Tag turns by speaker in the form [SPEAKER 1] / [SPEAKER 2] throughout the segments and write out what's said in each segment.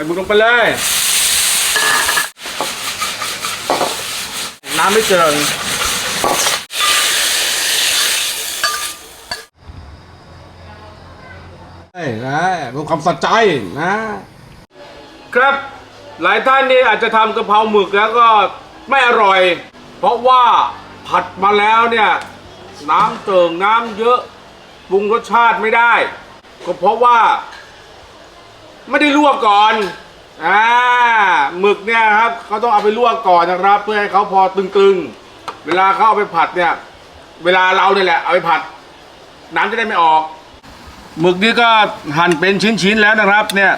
[SPEAKER 1] ใส่หมึกลงไปเลย น้ำไม่เจิง
[SPEAKER 2] ใช่นะเพื่อความสะใจนะ
[SPEAKER 1] ครับหลายท่านนี่อาจจะทำกะเพราหมึกแล้วก็ไม่อร่อย เพราะว่าผัดมาแล้วเนี่ย น้ำเจิงน้ำเยอะปรุงรสชาติไม่ได้ ก็เพราะว่า ไม่ได้ลวกก่อนอ่าหมึกเนี่ยครับเขาต้องเอาไปลวกก่อนนะครับ เพื่อให้เขาพอตึงๆ เวลาเขาเอาไปผัดเนี่ย เวลาเราเนี่ยแหละเอาไปผัด น้ำจะได้ไม่ออก หมึกนี่ก็หั่นเป็นชิ้นๆแล้วนะครับ เนี่ย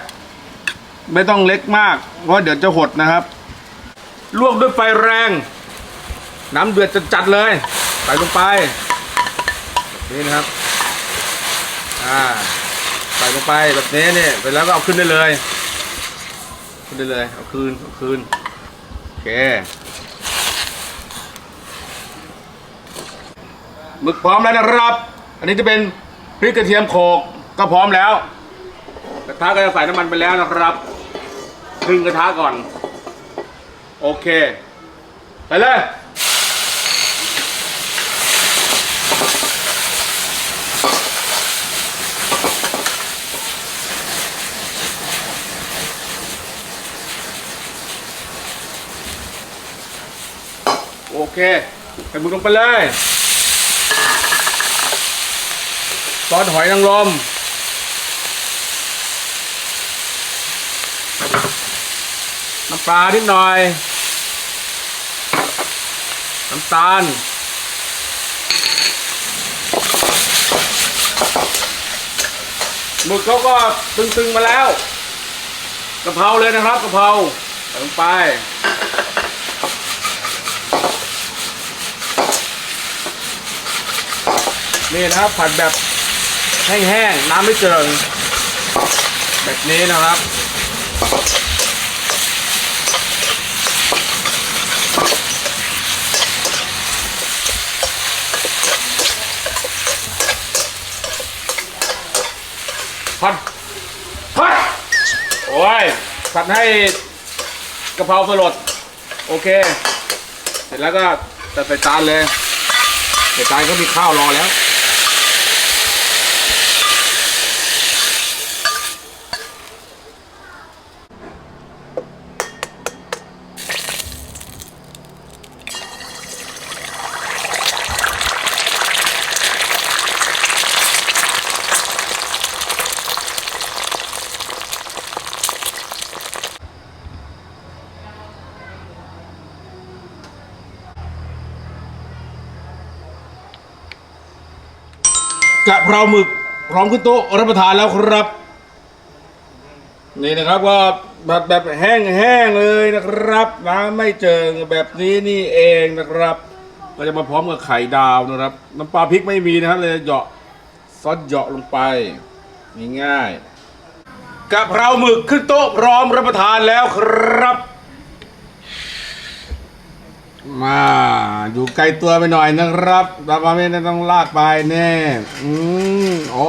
[SPEAKER 1] ไม่ต้องเล็กมาก เพราะเดี๋ยวจะหดนะครับ ลวกด้วยไฟแรง น้ำเดือดจัดๆเลยใส่ลงไปนี่นะครับ อ่า ส่ลงไปแบบนี้เนี่ยเสร็จแล้วก็เอาขึ้นได้เลย ขึ้นได้เลยเอาคืนเอาคืนโอเคหมึกพร้อมแล้วนะครับ อันนี้จะเป็นพริกกระเทียมโขกก็พร้อมแล้วกระทะก็จะใส่น้ำมันไปแล้วนะครับครึ่งกระทะก่อน โอเค ไปเลย โอเคใส่หมึกลงไปเลยซอสหอยนางรมน้ำปลานิดหน่อย น้ำตาล หมึกเขาก็ตึงๆมาแล้วกะเพราเลยนะครับกะเพราใส่ลงไป นี่นะครับผัดแบบแห้งๆน้ำไม่เจิงแบบนี้นะครับ ผัดผัดโอ้ยผัดให้กะเพราสลดโอเค เสร็จแล้วก็จะใส่จานเลยใส่จานก็มีข้าวรอแล้ว กะเพราหมึกพร้อมขึ้นโต๊ะรับประทานแล้วครับ นี่นะครับว่าแบบแบบแห้งๆเลยนะครับน้ำไม่เจิงแบบนี้นี่เองนะครับ ก็จะมาพร้อมกับไข่ดาวนะครับ น้ำปลาพริกไม่มีนะครับเลยเหยาะซอสเหยาะลงไปง่ายๆกะเพราหมึกขึ้นโต๊ะพร้อมรับประทานแล้วครับ มาอยู่ไกลตัวไปหน่อยนะครับดาบาเมนต้องลากไปแน่อืมโอ้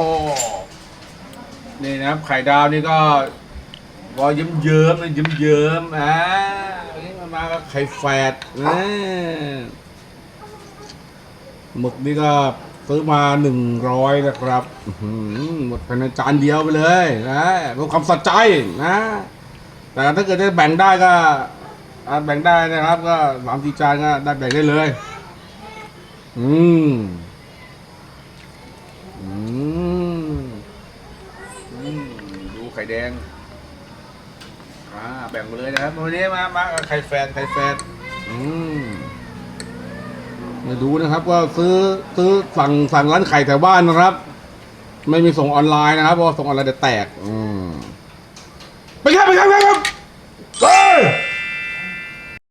[SPEAKER 1] นี่นะครับ ไข่ดาวนี่ก็รอยเยิ้มเยิ้มเยิ้มเยิ้มอ่านี่มันมากับไข่แฝดนะหมึกนี่ก็ซื้อมาหนึ่งร้อยนะครับอื้อหือหมดภายในจานเดียวไปเลยนะเพื่อความสะใจนะ แต่ถ้าเกิดจะแบ่งได้ก็ อ่าแบ่งได้นะครับ ก็สามสี่จานก็ได้แบ่งได้เลย อืมอืมอืมดูไข่แดง อ่าแบ่งไปเลยนะครับวันนี้มามาไข่แฟนไข่แฟนอืมมาดูนะครับว่าซื้อซื้อสั่งสั่งร้านไข่แถวบ้านนะครับ ไม่มีส่งออนไลน์นะครับเพราะส่งออนไลน์จะแตก อืมไปครับไปครับไปครับเฮ้ย